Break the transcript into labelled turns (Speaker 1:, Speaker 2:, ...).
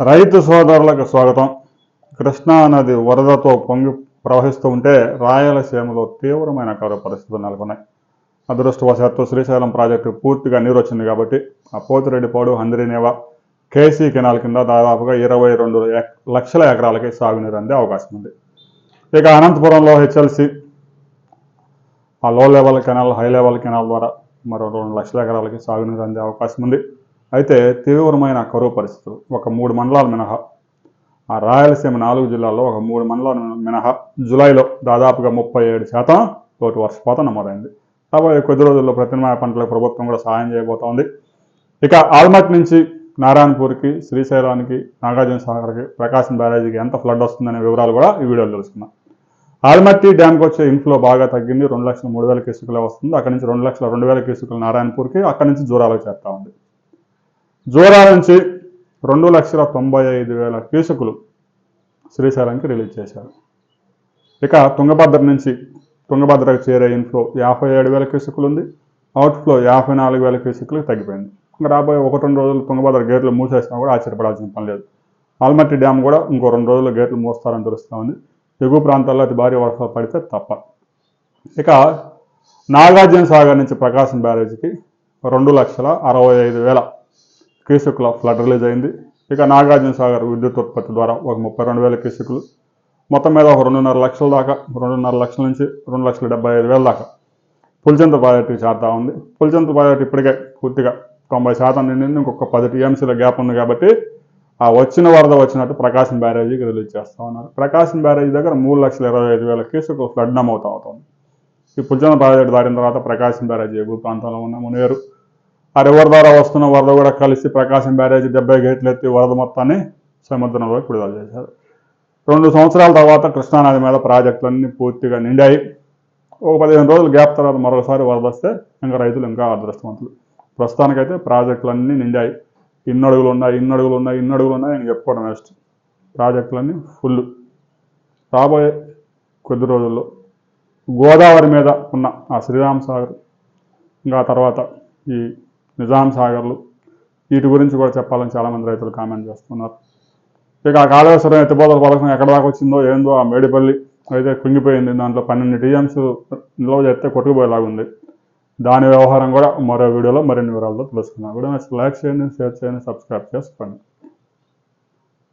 Speaker 1: రైతు సోదరులకు స్వాగతం. కృష్ణా నది వరదతో పొంగి ప్రవహిస్తూ ఉంటే రాయలసీమలో తీవ్రమైన కరువు పరిస్థితులు నెలకొన్నాయి. అదృష్టవశాత్తు శ్రీశైలం ప్రాజెక్టు పూర్తిగా నీరు వచ్చింది కాబట్టి ఆ పోతిరెడ్డిపాడు హందిరినేవ కేసీ కెనాల్ కింద దాదాపుగా ఇరవై రెండు ఎక్- లక్షల ఎకరాలకి సాగునీరు అందే అవకాశం ఉంది. ఇక అనంతపురంలో హెచ్ఎల్సి ఆ low level canal high level canal ద్వారా మరో రెండు లక్షల ఎకరాలకి సాగునీరు అందే అవకాశం ఉంది. అయితే తీవ్రమైన కరువు పరిస్థితులు. ఒక మూడు మండలాలు మినహా ఆ రాయలసీమ నాలుగు జిల్లాల్లో ఒక మూడు మండలాలు మినహా జూలైలో దాదాపుగా ముప్పై ఏడు శాతం తోటి వర్షపాతం నమోదైంది. కాబట్టి కొద్ది రోజుల్లో ప్రత్యామ్నాయ పంటలకు ప్రభుత్వం కూడా సహాయం చేయబోతోంది. ఇక ఆల్మట్ నుంచి నారాయణపూర్కి శ్రీశైలానికి నాగార్జున సాగర్కి ప్రకాశం బ్యారేజీకి ఎంత ఫ్లడ్ వస్తుందనే వివరాలు కూడా ఈ వీడియోలో తెలుసుకుందాం. ఆల్మట్టి డ్యామ్కి వచ్చే ఇన్ఫ్లో బాగా తగ్గింది. రెండు లక్షల మూడు వేల కేసుకులే వస్తుంది. అక్కడి నుంచి రెండు లక్షల రెండు వేల కేసుకులు నారాయణపూర్కి అక్కడి నుంచి జూరాలకు చేస్తా ఉంది. జూరాల నుంచి రెండు లక్షల తొంభై ఐదు వేల కేసుకులు శ్రీశైలంకి రిలీజ్ చేశారు. ఇక తుంగభద్ర నుంచి తుంగభద్రకు చేరే ఇన్ఫ్లో యాభై ఏడు వేల క్యూసెక్కులు ఉంది. అవుట్ఫ్లో యాభై నాలుగు వేల క్యూసెక్కులకు తగ్గిపోయింది. ఇంకా రాబోయే ఒకటి రెండు రోజులు తుంగభద్ర గేట్లు మూసేసినా కూడా ఆశ్చర్యపడాల్సిన పని లేదు. ఆల్మట్టి డ్యామ్ కూడా ఇంకో రెండు రోజుల్లో గేట్లు మూస్తారని తెలుస్తా ఉంది. ఎగువ ప్రాంతాల్లో అతి భారీ వర్షాలు పడితే తప్ప. ఇక నాగార్జున సాగర్ నుంచి ప్రకాశం బ్యారేజీకి రెండు లక్షల అరవై ఐదు వేల క్యూసెక్ల ఫ్లడ్ రిలీజ్ అయింది. ఇక నాగార్జున సాగర్ విద్యుత్ ఉత్పత్తి ద్వారా ఒక ముప్పై రెండు వేల క్యూసెక్లు మొత్తం మీద ఒక రెండున్నర లక్షల దాకా రెండున్నర లక్షల నుంచి రెండు లక్షల డెబ్బై ఐదు వేల దాకా పులిచంత ప్రాజెక్టు చేరుతా ఉంది. పులిచంత ప్రాజెక్టు ఇప్పటికే పూర్తిగా తొంభై శాతం నిండింది. ఇంకొక పది టీఎంసీల గ్యాప్ ఉంది కాబట్టి ఆ వచ్చిన వరద వచ్చినట్టు ప్రకాశం బ్యారేజీకి రిలీజ్ చేస్తూ ఉన్నారు. ప్రకాశం బ్యారేజీ దగ్గర మూడు లక్షల ఇరవై ఐదు వేల కేసుకు ఫ్లడ్ నమోదు అవుతుంది. ఈ పులిచింత ప్రాజెక్టు దాటిన తర్వాత ప్రకాశం బ్యారేజీ ఎగువ ప్రాంతంలో ఉన్న మునేరు ఆ రివర్ ద్వారా వస్తున్న వరద కూడా కలిసి ప్రకాశం బ్యారేజ్ డెబ్బై గేట్లు ఎత్తి వరద మొత్తాన్ని సముద్రంలోకి విడుదల చేశారు. రెండు సంవత్సరాల తర్వాత కృష్ణానది మీద ప్రాజెక్టులన్నీ పూర్తిగా నిండాయి. ఒక పదిహేను రోజులు గ్యాప్ తర్వాత మరోసారి వరద వస్తే ఇంకా రైతులు ఇంకా అదృష్టవంతులు. ప్రస్తుతానికైతే ప్రాజెక్టులన్నీ నిండాయి. ఇన్నడుగులు ఉన్నాయి ఇన్నడుగులు ఉన్నాయి ఇన్నడుగులు ఉన్నాయి నేను చెప్పుకోవడం వేస్ట్. ప్రాజెక్టులన్నీ ఫుల్. రాబోయే కొద్ది రోజుల్లో గోదావరి మీద ఉన్న ఆ శ్రీరామ్ సాగర్ ఇంకా తర్వాత ఈ నిజాం సాగర్లు. వీటి గురించి కూడా చెప్పాలని చాలామంది రైతులు కామెంట్ చేస్తున్నారు. ఇక ఆ కాళేశ్వరం ఎత్తిపోతల పథకం ఎక్కడ దాకా వచ్చిందో ఏందో ఆ మేడిపల్లి అయితే కుంగిపోయింది. దాంట్లో పన్నెండు టీఎంస్ నిల్వ చేస్తే కొట్టుకుపోయేలాగా ఉంది. దాని వ్యవహారం కూడా మరో వీడియోలో మరిన్ని వివరాలతో తెలుసుకుందాం. వీడియో నచ్చితే లైక్ చేయండి షేర్ చేయండి సబ్స్క్రైబ్ చేసుకోండి.